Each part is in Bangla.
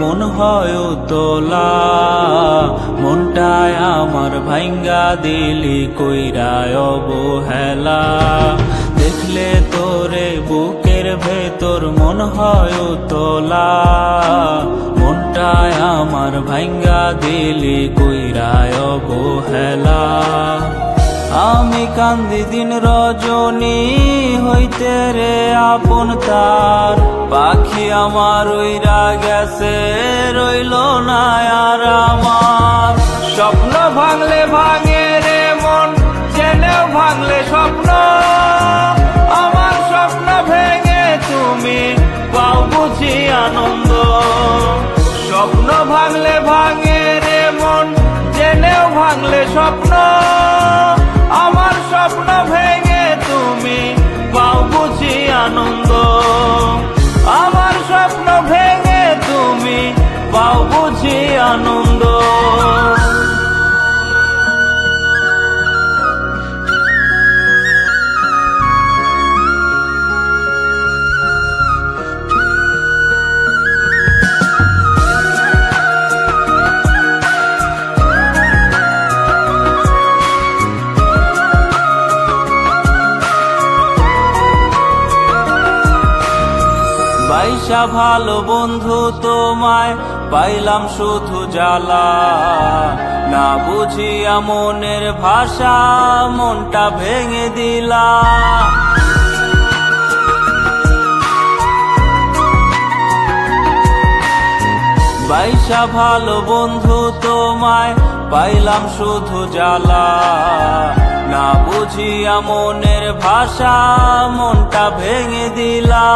মন হয় তোলা মনটায় আমার ভাঙ্গা দিলি কইরায় অবহেলা। দেখলে তোরে বুকের ভেতর মন হয় তোলা মনটায় আমার ভাঙ্গা দিলি কইরায় অবহেলা। আমি কান্দি দিন রজনী হইতে রে আপন তার। পাখি আমার ওইরা গেছে, রইল না আর আমার। স্বপ্ন ভাঙলে ভাঙে আনন্দ। ভালো বন্ধু তোমায় পাইলাম শুধু জ্বালা। না বুঝিয়া মনের ভাষা, মনটা ভেঙে দিলা। বাইশা ভালো বন্ধু তোমায় পাইলাম শুধু জ্বালা। না বুঝিয়া মনের ভাষা, মনটা ভেঙে দিলা।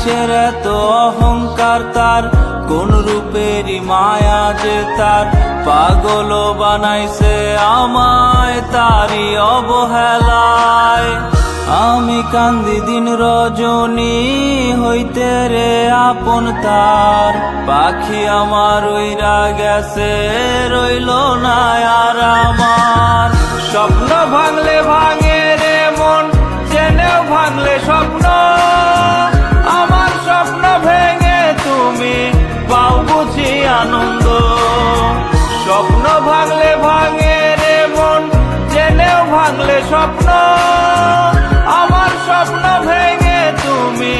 কিসের এত অহংকার তার, কোন রূপেরই মায়া যে তার। পাগল বানাইছে আমায় তারই অবহেলায়। আমি কান্দি দিন রজনী হইতে রে আপন তার। পাখি আমার ওইরা গেছে, রইল না আর আমার। স্বপ্ন ভাঙলে ভাঙে রে মন, জেনেও ভাঙলে স্বপ্ন ভাঙলে স্বপ্ন, আমার স্বপ্ন ভেঙে তুমি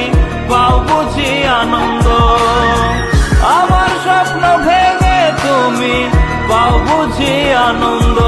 পাও বুঝি আনন্দ। আমার স্বপ্ন ভেঙে তুমি পাও বুঝি আনন্দ।